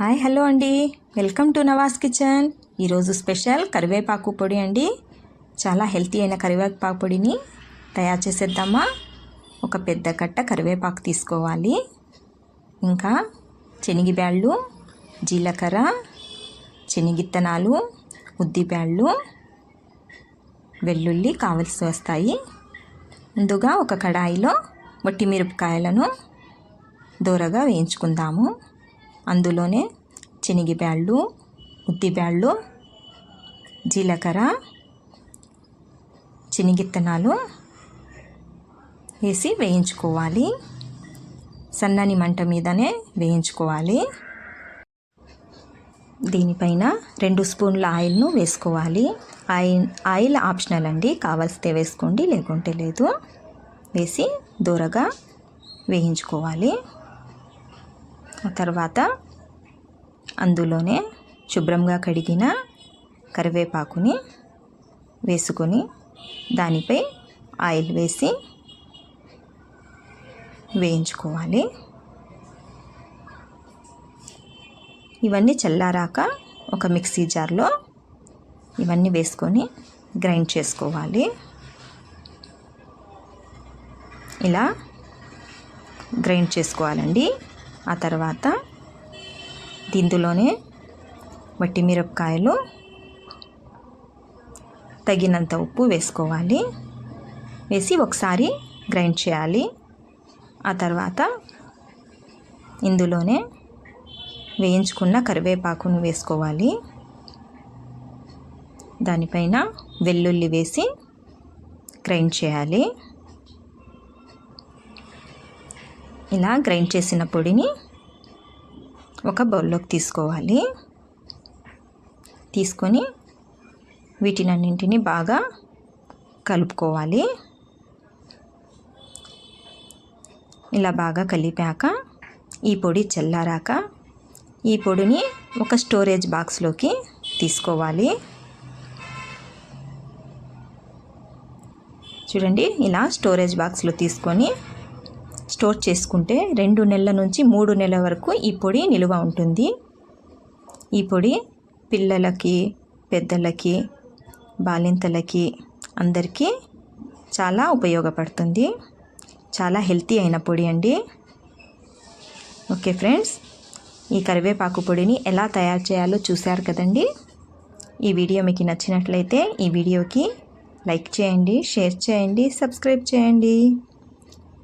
Hi hello అండి. Welcome to Navas kitchen. ఈరోజు special కరివేపాకు పొడి అండి. చాలా హెల్తీ అయిన కరివేపాకు పొడిని తయారు చేసేద్దామా? ఒక పెద్ద కట్ట కరివేపాకు తీసుకోవాలి. ఇంకా శనగబ్యాళ్ళు జీలకర్ర శనగిత్తనాలు ఉద్దిబ్యాళ్ళు వెల్లుల్లి కావలసి వస్తాయి. ముందుగా ఒక కడాయిలో వట్టి మిరపకాయలను దూరగా వేయించుకుందాము. అందులోనే శనగబ్యాళ్ళు ఉద్దిబ్యాళ్ళు జీలకర్ర శనగిత్తనాలు వేసి వేయించుకోవాలి. సన్నని మంట మీదనే వేయించుకోవాలి. దీనిపైన రెండు స్పూన్ల ఆయిల్ను వేసుకోవాలి. ఆయిల్ ఆయిల్ ఆప్షనల్ అండి. కావలిస్తే వేసుకోండి లేకుంటే లేదు. వేసి దూరగా వేయించుకోవాలి. ఆ తర్వాత అందులోనే శుభ్రంగా కడిగిన కరివేపాకుని వేసుకొని దానిపై ఆయిల్ వేసి వేయించుకోవాలి. ఇవన్నీ చల్లారాక ఒక మిక్సీ జార్లో ఇవన్నీ వేసుకొని గ్రైండ్ చేసుకోవాలి. ఇలా గ్రైండ్ చేసుకోవాలండి. ఆ తర్వాత దీంట్లోనే వట్టి మిరపకాయలు తగినంత ఉప్పు వేసుకోవాలి. వేసి ఒకసారి గ్రైండ్ చేయాలి. ఆ తర్వాత ఇందులోనే వేయించుకున్న కరివేపాకును వేసుకోవాలి. దానిపైన వెల్లుల్లి వేసి గ్రైండ్ చేయాలి. ఇలా గ్రైండ్ చేసిన పొడిని ఒక బౌల్లోకి తీసుకోవాలి. తీసుకొని వీటినన్నింటినీ బాగా కలుపుకోవాలి. ఇలా బాగా కలిపాక ఈ పొడి చల్లారాక ఈ పొడిని ఒక స్టోరేజ్ బాక్స్లోకి తీసుకోవాలి. చూడండి ఇలా స్టోరేజ్ బాక్స్లో తీసుకొని స్టోర్ చేసుకుంటే రెండు నెలల నుంచి మూడు నెలల వరకు ఈ పొడి నిలువ ఉంటుంది. ఈ పొడి పిల్లలకి పెద్దలకి బాలింతలకి అందరికీ చాలా ఉపయోగపడుతుంది. చాలా హెల్తీ అయిన పొడి అండి. ఓకే ఫ్రెండ్స్ ఈ కరివేపాకు పొడిని ఎలా తయారు చేయాలో చూశారు కదండి? ఈ వీడియో మీకు నచ్చినట్లయితే ఈ వీడియోకి లైక్ చేయండి షేర్ చేయండి సబ్స్క్రైబ్ చేయండి.